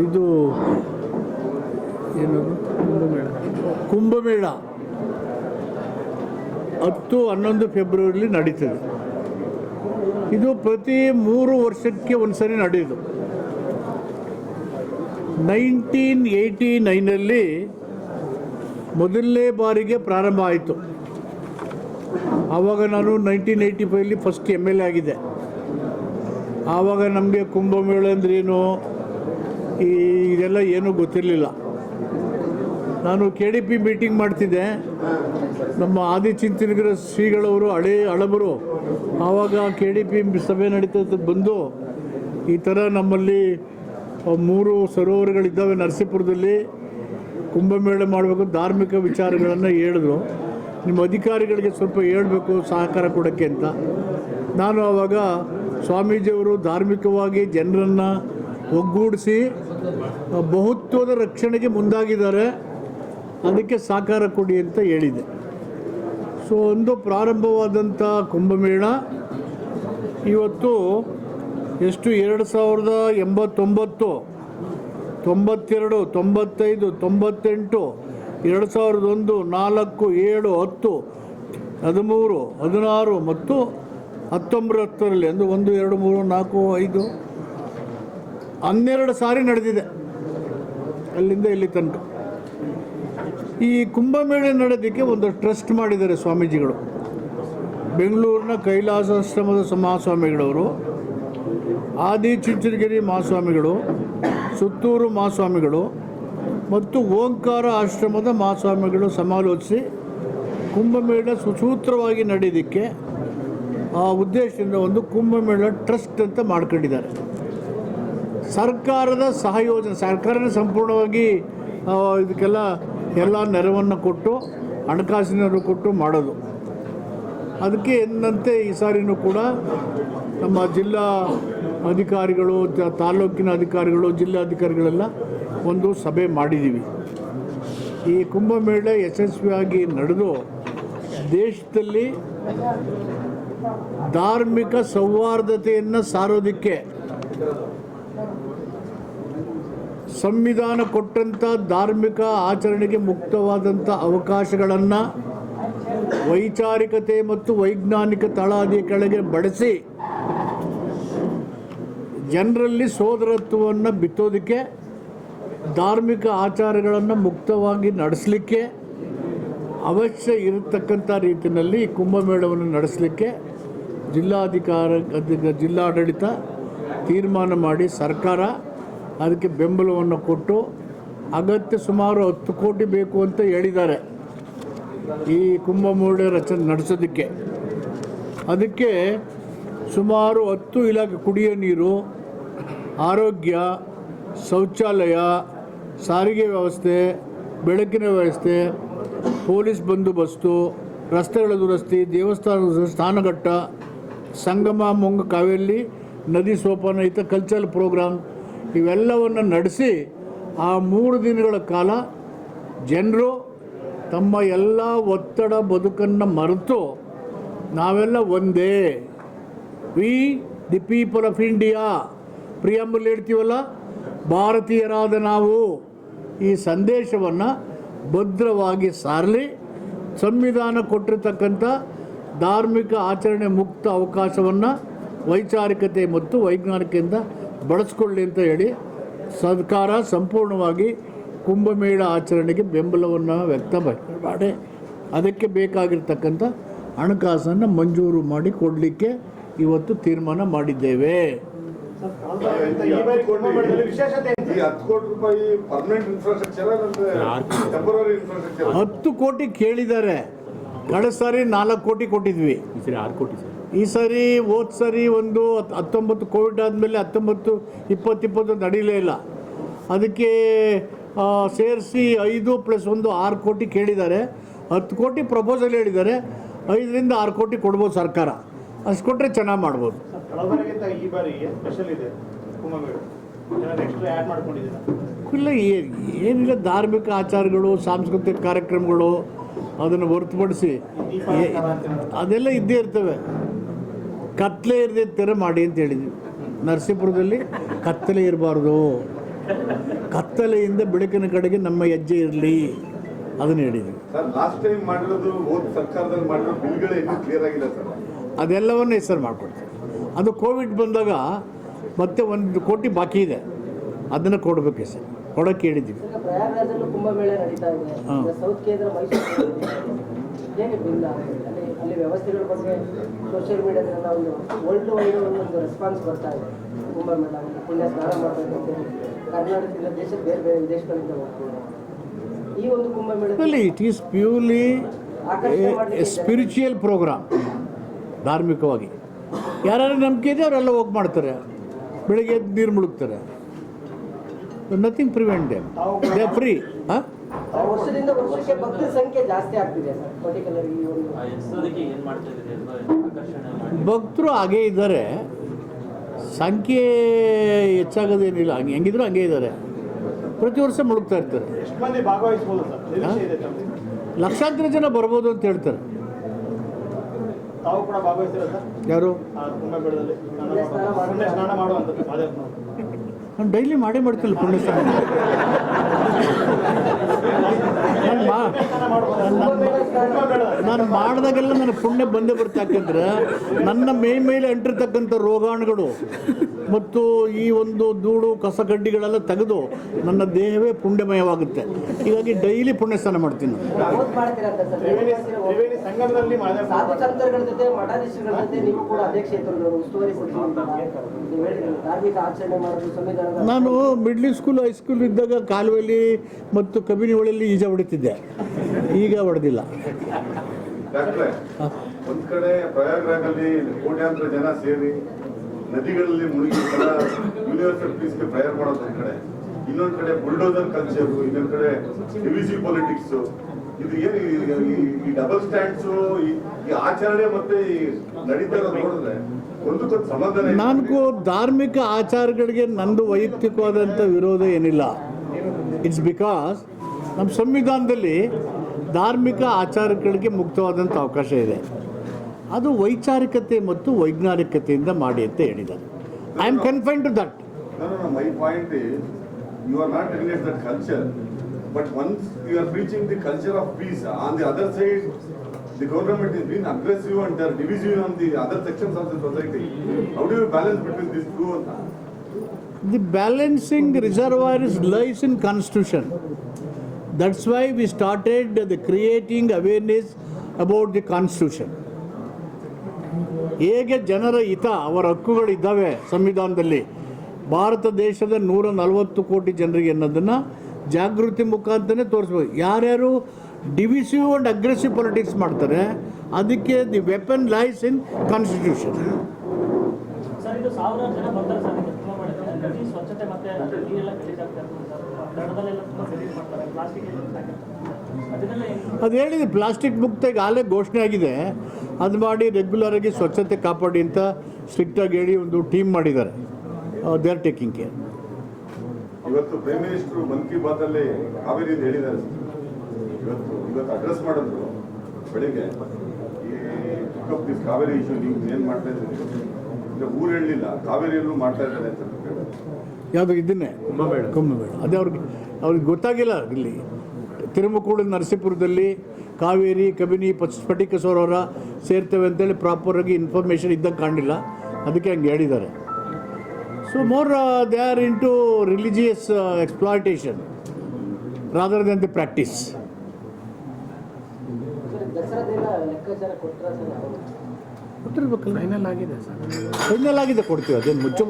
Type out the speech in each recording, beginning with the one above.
ಇದು ಏನದು? ಕುಂಭಮೇಳ. ಕುಂಭಮೇಳ. ಹತ್ತು ಹನ್ನೊಂದು ಫೆಬ್ರವರಿಲಿ ನಡೀತದೆ. ಇದು ಪ್ರತಿ ಮೂರು ವರ್ಷಕ್ಕೆ ಒಂದ್ಸರಿ ನಡೆಯೋದು. ನೈನ್ಟೀನ್ ಏಯ್ಟಿ ನೈನಲ್ಲಿ ಮೊದಲನೇ ಬಾರಿಗೆ ಪ್ರಾರಂಭ ಆಯಿತು. ಆವಾಗ ನಾನು ನೈನ್ಟೀನ್ ಏಯ್ಟಿ ಫೈವಲ್ಲಿ ಫಸ್ಟ್ ಎಂ ಎಲ್ ಎ ಆಗಿದ್ದೆ. ಆವಾಗ ನಮಗೆ ಕುಂಭಮೇಳ ಅಂದ್ರೇನು? ಇದೆಲ್ಲ ಏನೂ ಗೊತ್ತಿರಲಿಲ್ಲ. ನಾನು ಕೆ ಡಿ ಪಿ ಮೀಟಿಂಗ್ ಮಾಡ್ತಿದ್ದೆ. ನಮ್ಮ ಆದಿಚಿಂತನಗರ ಶ್ರೀಗಳವರು, ಹಳೆ ಹಳಬರು, ಆವಾಗ ಕೆ ಡಿ ಪಿ ಸಭೆ ನಡೀತದ ಬಂದು ಈ ಥರ ನಮ್ಮಲ್ಲಿ ಮೂರು ಸರೋವರಗಳಿದ್ದಾವೆ ನರಸೀಪುರದಲ್ಲಿ. ಕುಂಭಮೇಳ ಮಾಡಬೇಕು ಧಾರ್ಮಿಕ ವಿಚಾರಗಳನ್ನು ಹೇಳಿದ್ರು. ನಿಮ್ಮ ಅಧಿಕಾರಿಗಳಿಗೆ ಸ್ವಲ್ಪ ಹೇಳಬೇಕು ಸಹಕಾರ ಕೊಡೋಕ್ಕೆ ಅಂತ. ನಾನು ಆವಾಗ ಸ್ವಾಮೀಜಿಯವರು ಧಾರ್ಮಿಕವಾಗಿ ಜನರನ್ನು ಒಗ್ಗೂಡಿಸಿ ಬಹುತ್ವದ ರಕ್ಷಣೆಗೆ ಮುಂದಾಗಿದ್ದಾರೆ. ಅದಕ್ಕೆ ಸಾಕಾರ ಕೊಡಿ ಅಂತ ಹೇಳಿದೆ. ಸೊ, ಒಂದು ಪ್ರಾರಂಭವಾದಂಥ ಕುಂಭಮೇಳ. ಇವತ್ತು ಎಷ್ಟು? ಎರಡು ಸಾವಿರದ ಎಂಬತ್ತೊಂಬತ್ತು, ತೊಂಬತ್ತೆರಡು, ತೊಂಬತ್ತೈದು, ತೊಂಬತ್ತೆಂಟು, ಎರಡು ಸಾವಿರದ ಒಂದು, ನಾಲ್ಕು, ಏಳು, ಹತ್ತು, ಹದಿಮೂರು, ಹದಿನಾರು ಮತ್ತು ಹತ್ತೊಂಬತ್ತರಲ್ಲಿ, ಅಂದರೆ ಒಂದು, ಎರಡು, ಮೂರು, ನಾಲ್ಕು, ಐದು ಹನ್ನೆರಡು ಸಾರಿ ನಡೆದಿದೆ. ಅಲ್ಲಿಂದ ಇಲ್ಲಿ ತನಕ. ಈ ಕುಂಭಮೇಳ ನಡೆದಕ್ಕೆ ಒಂದು ಟ್ರಸ್ಟ್ ಮಾಡಿದ್ದಾರೆ ಸ್ವಾಮೀಜಿಗಳು. ಬೆಂಗಳೂರಿನ ಕೈಲಾಸಾಶ್ರಮದ ಮಹಾಸ್ವಾಮಿಗಳವರು, ಆದಿ ಚುಂಚನಗಿರಿ ಮಹಾಸ್ವಾಮಿಗಳು, ಸುತ್ತೂರು ಮಹಾಸ್ವಾಮಿಗಳು ಮತ್ತು ಓಂಕಾರ ಆಶ್ರಮದ ಮಹಾಸ್ವಾಮಿಗಳು ಸಮಾಲೋಚಿಸಿ ಕುಂಭಮೇಳ ಸುಸೂತ್ರವಾಗಿ ನಡೆಯೋದಕ್ಕೆ ಆ ಉದ್ದೇಶದಿಂದ ಒಂದು ಕುಂಭಮೇಳ ಟ್ರಸ್ಟ್ ಅಂತ ಮಾಡ್ಕೊಂಡಿದ್ದಾರೆ. ಸರ್ಕಾರದ ಸಹಯೋಜನೆ, ಸರ್ಕಾರನೇ ಸಂಪೂರ್ಣವಾಗಿ ಇದಕ್ಕೆಲ್ಲ ಎಲ್ಲ ನೆರವನ್ನು ಕೊಟ್ಟು ಹಣಕಾಸಿನ ಕೊಟ್ಟು ಮಾಡೋದು. ಅದಕ್ಕೆ ಎಂದಂತೆ ಈ ಸಾರಿನೂ ಕೂಡ ನಮ್ಮ ಜಿಲ್ಲಾ ಅಧಿಕಾರಿಗಳು ತಾಲೂಕಿನ ಅಧಿಕಾರಿಗಳು, ಜಿಲ್ಲಾಧಿಕಾರಿಗಳೆಲ್ಲ ಒಂದು ಸಭೆ ಮಾಡಿದ್ದೀವಿ ಈ ಕುಂಭಮೇಳ ಯಶಸ್ವಿಯಾಗಿ ನಡೆದು ದೇಶದಲ್ಲಿ ಧಾರ್ಮಿಕ ಸೌಹಾರ್ದತೆಯನ್ನು ಸಾರೋದಕ್ಕೆ ಸಂವಿಧಾನ ಕೊಟ್ಟಂಥ ಧಾರ್ಮಿಕ ಆಚರಣೆಗೆ ಮುಕ್ತವಾದಂಥ ಅವಕಾಶಗಳನ್ನು ವೈಚಾರಿಕತೆ ಮತ್ತು ವೈಜ್ಞಾನಿಕ ತಳಾದಿ ಕೆಳಗೆ ಬಳಸಿ ಜನರಲ್ಲಿ ಸೋದರತ್ವವನ್ನು ಬಿತ್ತೋದಕ್ಕೆ ಧಾರ್ಮಿಕ ಆಚಾರಗಳನ್ನು ಮುಕ್ತವಾಗಿ ನಡೆಸಲಿಕ್ಕೆ ಅವಶ್ಯ ಇರತಕ್ಕಂಥ ರೀತಿಯಲ್ಲಿ ಕುಂಭಮೇಳವನ್ನು ನಡೆಸಲಿಕ್ಕೆ ಜಿಲ್ಲಾಧಿಕಾರ ಜಿಲ್ಲಾಡಳಿತ ತೀರ್ಮಾನ ಮಾಡಿ ಸರ್ಕಾರ ಅದಕ್ಕೆ ಬೆಂಬಲವನ್ನು ಕೊಟ್ಟು ಅಗತ್ಯ ಸುಮಾರು ಹತ್ತು ಕೋಟಿ ಬೇಕು ಅಂತ ಹೇಳಿದ್ದಾರೆ. ಈ ಕುಂಭಮೇಳ ರಚನೆ ನಡೆಸೋದಕ್ಕೆ. ಅದಕ್ಕೆ ಸುಮಾರು ಹತ್ತು ಇಲಾಖೆ ಕುಡಿಯೋ ನೀರು, ಆರೋಗ್ಯ, ಶೌಚಾಲಯ, ಸಾರಿಗೆ ವ್ಯವಸ್ಥೆ, ಬೆಳಕಿನ ವ್ಯವಸ್ಥೆ, ಪೊಲೀಸ್ ಬಂದೋಬಸ್ತು, ರಸ್ತೆಗಳ ದುರಸ್ತಿ ದೇವಸ್ಥಾನ ಸ್ನಾನಘಟ್ಟ ಸಂಗಮ, ಮುಂಗ ಕಾವೇರಿ, ನದಿ ಸೋಪಾನ ಇತ ಕಲ್ಚರಲ್ ಪ್ರೋಗ್ರಾಮ್ ಇವೆಲ್ಲವನ್ನು ನಡೆಸಿ ಆ ಮೂರು ದಿನಗಳ ಕಾಲ ಜನರು ತಮ್ಮ ಎಲ್ಲ ಒತ್ತಡ ಬದುಕನ್ನು ಮರೆತು ನಾವೆಲ್ಲ ಒಂದೇ. We the people of India preamble ಹೇಳ್ತೀವಲ್ಲ, ಭಾರತೀಯರಾದ ನಾವು. ಈ ಸಂದೇಶವನ್ನು ಭದ್ರವಾಗಿ ಸಾರಲಿ, ಸಂವಿಧಾನ ಕೊಟ್ಟಿರ್ತಕ್ಕಂಥ ಧಾರ್ಮಿಕ ಆಚರಣೆ ಮುಕ್ತ ಅವಕಾಶವನ್ನು ವೈಚಾರಿಕತೆ ಮತ್ತು ವೈಜ್ಞಾನಿಕದಿಂದ ಬಳಸ್ಕೊಳ್ಳಿ ಅಂತ ಹೇಳಿ ಸರ್ಕಾರ ಸಂಪೂರ್ಣವಾಗಿ ಕುಂಭಮೇಳ ಆಚರಣೆಗೆ ಬೆಂಬಲವನ್ನು ವ್ಯಕ್ತ ಮಾಡಿ ಅದಕ್ಕೆ ಬೇಕಾಗಿರ್ತಕ್ಕಂಥ ಹಣಕಾಸನ್ನು ಮಂಜೂರು ಮಾಡಿ ಕೊಡಲಿಕ್ಕೆ ಇವತ್ತು ತೀರ್ಮಾನ ಮಾಡಿದ್ದೇವೆ. ಈ ಬಾರಿ ಕುಂಭಮೇಳದಲ್ಲಿ ವಿಶೇಷತೆ ಏನು? ಈ ಹತ್ತು ಕೋಟಿ ರೂಪಾಯಿ ಪರ್ಮನೆಂಟ್ ಇನ್ಫ್ರಾಸ್ಟ್ರಕ್ಚರ್ ಟೆಂಪರರಿ ಇನ್ಫ್ರಾಸ್ಟ್ರಕ್ಚರ್ ಹತ್ತು ಕೋಟಿ ಕೇಳಿದ್ದಾರೆ. ಕಳೆದ ಸಾರಿ ನಾಲ್ಕು ಕೋಟಿ ಕೊಟ್ಟಿದ್ವಿ. ಆರು ಕೋಟಿ ಸರ್. ಈ ಸರಿ ಹೋದ ಸರಿ ಒಂದು ಹತ್- ಹತ್ತೊಂಬತ್ತು ಕೋವಿಡ್ ಆದಮೇಲೆ ಹತ್ತೊಂಬತ್ತು ಇಪ್ಪತ್ತು ಇಪ್ಪತ್ತು ನಡೀಲೇ ಇಲ್ಲ. ಅದಕ್ಕೆ ಸೇರಿಸಿ ಐದು ಪ್ಲಸ್ ಒಂದು ಆರು ಕೋಟಿ ಕೇಳಿದ್ದಾರೆ. ಹತ್ತು ಕೋಟಿ ಪ್ರಪೋಸಲ್ ಹೇಳಿದ್ದಾರೆ. ಐದರಿಂದ ಆರು ಕೋಟಿ ಕೊಡ್ಬೋದು ಸರ್ಕಾರ. ಅಷ್ಟು ಕೊಟ್ಟರೆ ಚೆನ್ನಾಗಿ ಮಾಡ್ಬೋದು. ಇಲ್ಲ ಏನಿಲ್ಲ ಧಾರ್ಮಿಕ ಆಚಾರಗಳು ಸಾಂಸ್ಕೃತಿಕ ಕಾರ್ಯಕ್ರಮಗಳು ಅದನ್ನು ಹೊರತುಪಡಿಸಿ. ಅದೆಲ್ಲ ಇದ್ದೇ ಇರ್ತವೆ. ಕತ್ಲೆ ಇರದೆ ಥರ ಮಾಡಿ ಅಂತ ಹೇಳಿದ್ವಿ. ನರಸೀಪುರದಲ್ಲಿ ಕತ್ತಲೆ ಇರಬಾರ್ದು. ಕತ್ತಲೆಯಿಂದ ಬೆಳಕಿನ ಕಡೆಗೆ ನಮ್ಮ ಹೆಜ್ಜೆ ಇರಲಿ ಅದನ್ನು ಹೇಳಿದ್ವಿ. ಸರ್ ಲಾಸ್ಟ್ ಟೈಮ್ ಮಾಡಿರೋದು ಹೋದ ಸರ್ಕಾರದಲ್ಲಿ ಮಾಡಿರೋ ಬಿಲ್ಗಳೇ ಇನ್ನೂ ಕ್ಲಿಯರ್ ಆಗಿಲ್ಲ ಸರ್. ಅದೆಲ್ಲವನ್ನೂ ಹೆಸರು ಮಾಡಿಕೊಡ್ತೀವಿ. ಅದು ಕೋವಿಡ್ ಬಂದಾಗ ಮತ್ತೆ ಒಂದು ಕೋಟಿ ಬಾಕಿ ಇದೆ. ಅದನ್ನು ಕೊಡಬೇಕು ಸರ್ ಕೊಡೋಕ್ಕೆ ಹೇಳಿದ್ದೀವಿ. ಹಾ. ಅಲ್ಲಿ ವ್ಯವಸ್ಥೆಗಳ ಬಗ್ಗೆ ಸೋಷಿಯಲ್ ಮೀಡಿಯಾದಲ್ಲಿ ಒಂದು ವರ್ಲ್ಡ್ ವೈಡ್ ಒಂದು ರೆಸ್ಪಾನ್ಸ್ ಬರ್ತಾ ಇದೆ. ಕುಂಭಮೇಳ ಒಂದು ಪುಣ್ಯ ಸ್ನಾನ ಮಾಡಬೇಕಂತ ಕರ್ನಾಟಕದಿಂದ ದೇಶದ ಬೇರೆ ಬೇರೆ ವಿದೇಶಗಳಿಂದ ಹೋಗ್ತಾರೆ ಈ ಒಂದು Kumbh Mela it is purely spiritual program ಧಾರ್ಮಿಕವಾಗಿ. ಯಾರು ನಂಬಿಕೆ ಇದೆ ಅವರೆಲ್ಲ ಹೋಗಿ ಮಾಡ್ತಾರೆ. ಬೆಳಿಗ್ಗೆ ಎದ್ದು ನೀರು ಮುಳುಗ್ತಾರೆ. ನಥಿಂಗ್ ಪ್ರಿವೆಂಟ್ ದೇ ಫ್ರೀ ಹಾಂ ವರ್ಷದಿಂದ ವರ್ಷಕ್ಕೆ ಭಕ್ತರ ಸಂಖ್ಯೆ ಜಾಸ್ತಿ ಆಗ್ತಿದೆ ಸರ್. ಪರ್ಟಿಕ್ಯುಲರ್ ಈ ಒಂದು ಆ ಎಷ್ಟೋದಕ್ಕೆ ಏನ್ ಮಾಡ್ತಾ ಇದ್ದೀರಿ ಎಲ್ಲ ಆಕರ್ಷಣೆ ಭಕ್ತರು ಹಾಗೇ ಇದ್ದಾರೆ. ಸಂಖ್ಯೆ ಹೆಚ್ಚಾಗೋದೇನಿಲ್ಲ. ಹಂಗೆ ಹೆಂಗಿದ್ರು ಹಂಗೆ ಇದ್ದಾರೆ. ಪ್ರತಿ ವರ್ಷ ಮುಳುಗ್ತಾ ಇರ್ತಾರೆ. ಲಕ್ಷಾಂತರ ಜನ ಬರ್ಬೋದು ಅಂತ ಹೇಳ್ತಾರೆ. ತಾವು ಕೂಡ ಭಾಗವಹಿಸ್ತೀರಾ ಸರ್? ಯಾರು? ನಾನು ಡೈಲಿ ಮಾಡೇ ಮಾಡ್ತಿಲ್ಲ ಪುಣ್ಯ ಸ್ನಾನ. ನಾನು ಮಾಡಿದಾಗೆಲ್ಲ ನನಗೆ ಪುಣ್ಯ ಬಂದೇ ಬರ್ತಾ ಯಾಕಂದ್ರೆ ನನ್ನ ಮೈ ಮೇಲೆ ಅಂಟಿರ್ತಕ್ಕಂಥ ರೋಗಾಣುಗಳು. ಮತ್ತು ಈ ಒಂದು ಧೂಳು ಕಸಗಡ್ಡಿಗಳೆಲ್ಲ ತೆಗೆದು ನನ್ನ ದೇಹವೇ ಪುಣ್ಯಮಯವಾಗುತ್ತೆ. ಹೀಗಾಗಿ ಡೈಲಿ ಪುಣ್ಯ ಸ್ನಾನ ಮಾಡ್ತೀನಿ ನಾನು. ಮಿಡ್ಲ್ ಸ್ಕೂಲ್ ಹೈಸ್ಕೂಲ್ ಇದ್ದಾಗ ಕಾಲುವೆಯಲ್ಲಿ ಮತ್ತು ಕಬಿನಿ ಹೊಳೆಯಲ್ಲಿ ಈಜ ಹೊಡಿತಿದ್ದೆ. ಈಗ ಹೊಡೆದಿಲ್ಲ. ಒಂದ್ ಕಡೆ ಪ್ರಯಾಗ್ರಾಜಲ್ಲಿ ಕೋಟ್ಯಾಂತರ ಜನ ಸೇರಿ ನದಿಗಳಲ್ಲಿ ಮುಳುಗಿ ಯೂನಿವರ್ಸಲ್ ಪೀಸ್ಗೆ ಪ್ರೇಯರ್ ಮಾಡೋದು ಒಂದ್ ಕಡೆ. ಇನ್ನೊಂದ್ ಕಡೆ ಬುಲ್ಡೋಸರ್ ಕಲ್ಚರ್ ಇನ್ನೊಂದ್ ಕಡೆ ಡಿವಿಸಿ ಪಾಲಿಟಿಕ್ಸ್ ಇದು ಏನು ಈ- ಡಬಲ್ ಸ್ಟ್ಯಾಂಡ್ಸ್ ಈ ಆಚರಣೆ ಮತ್ತೆ ಈ ನಡೀತಾ ನೋಡಿದ್ರೆ ನನಗೂ. ಧಾರ್ಮಿಕ ಆಚಾರಗಳಿಗೆ ನಂದು ವೈಯಕ್ತಿಕವಾದಂಥ ವಿರೋಧ ಏನಿಲ್ಲ. ಇಟ್ಸ್ ಬಿಕಾಸ್ ನಮ್ಮ ಸಂವಿಧಾನದಲ್ಲಿ ಧಾರ್ಮಿಕ ಆಚಾರಗಳಿಗೆ ಮುಕ್ತವಾದಂಥ ಅವಕಾಶ ಇದೆ. ಅದು ವೈಚಾರಿಕತೆ ಮತ್ತು ವೈಜ್ಞಾನಿಕತೆಯಿಂದ ಮಾಡಿ ಅಂತ ಹೇಳಿದ್ದಾರೆ I am confine to that No, no, no. My point is, you are not against that culture, but once you are preaching the culture of peace, on the other side, the government is being aggressive and they are divisive on the other sections of the society. How do you balance between these two? The balancing reservoir is lies in constitution. That's why we started the creating ಹೇಗೆ ಜನರ ಹಿತ, ಅವರ ಹಕ್ಕುಗಳಿದ್ದಾವೆ ಸಂವಿಧಾನದಲ್ಲಿ? ಭಾರತ ದೇಶದ ನೂರ ನಲವತ್ತು ಕೋಟಿ ಜನರಿಗೆ ಅನ್ನೋದನ್ನು ಜಾಗೃತಿ ಮುಖಾಂತರನೇ ತೋರಿಸ್ಬೋದು. ಯಾರ್ಯಾರು ಡಿವಿಸಿವ್ ಆ್ಯಂಡ್ ಅಗ್ರೆಸಿವ್ ಪೊಲಿಟಿಕ್ಸ್ ಮಾಡ್ತಾರೆ, ಅದಕ್ಕೆ the weapon lies in constitution ಸ್ವಚ್ಛತೆ ಮತ್ತೆ ಅದು ಹೇಳಿದೆ ಪ್ಲಾಸ್ಟಿಕ್ ಮುಕ್ತ ಈಗ ಆಲೇ ಘೋಷಣೆ ಆಗಿದೆ. ಅದು ಮಾಡಿ ರೆಗ್ಯುಲರ್ ಆಗಿ ಸ್ವಚ್ಛತೆ ಕಾಪಾಡಿ ಅಂತ ಸ್ಟ್ರಿಕ್ಟಾಗಿ ಹೇಳಿ ಒಂದು ಟೀಮ್ ಮಾಡಿದ್ದಾರೆ. ದೇ ಆರ್ ಟೇಕಿಂಗ್ ಕೇರ್ ಇವತ್ತು ಪ್ರೈಮ್ ಮಿನಿಸ್ಟರ್ ಮನ್ ಕಿ ಬಾತ್ ಅಲ್ಲಿ ಕಾವೇರಿ ಹೇಳಿದ್ದಾರೆ ಇವತ್ತು ಇವತ್ತು ಅಡ್ರೆಸ್ ಮಾಡಿದ್ರು ಬೆಳಿಗ್ಗೆ. ಈ ಪಿಕಪ್ ದಿಸ್ ಕಾವೇರಿ ಇಶ್ಯೂ ನೀವು ಏನ್ ಮಾಡ್ತಾ ಇದ್ದೀರಿ? ಊರು ಹೇಳಲಿಲ್ಲ. ಕಾವೇರಿಯಲ್ಲೂ ಮಾಡ್ತಾ ಇದ್ದಾರೆ ಅಂತ. ಯಾವುದು ಇದನ್ನೇ? ಕುಂಭಮೇಳ ಬೇಡ ಅದೇ ಅವ್ರಿಗೆ ಅವ್ರಿಗೆ ಗೊತ್ತಾಗಿಲ್ಲ ಇಲ್ಲಿ. ತಿರುಮಕೂಡು ನರಸೀಪುರದಲ್ಲಿ ಕಾವೇರಿ ಕಬಿನಿ ಪಚ್ ಸ್ಫಟಿಕ ಸರೋವರ ಸೇರ್ತೇವೆ ಅಂತೇಳಿ ಪ್ರಾಪರಾಗಿ ಇನ್ಫಾರ್ಮೇಷನ್ ಇದ್ದಂಗೆ ಕಾಣಲಿಲ್ಲ. ಅದಕ್ಕೆ ಹಂಗೆ ಹೇಳಿದ್ದಾರೆ. So more they are into religious exploitation rather than the practice ಕೊಟ್ಟಿರ್ಬೇಕಲ್ಲ. Final ಆಗಿದೆ ಸರ್. ಫೈನಲ್ ಆಗಿದೆ ಕೊಡ್ತೀವಿ ಅದೇನು ಮುಚ್ಚ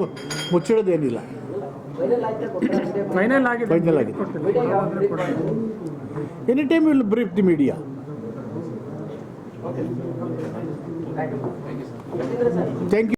ಮುಚ್ಚಿಡೋದೇನಿಲ್ಲ. ಫೈನಲ್ ಆಗಿದೆ. ಫೈನಲ್ ಆಗಿದೆ? Any time will brief the media thank you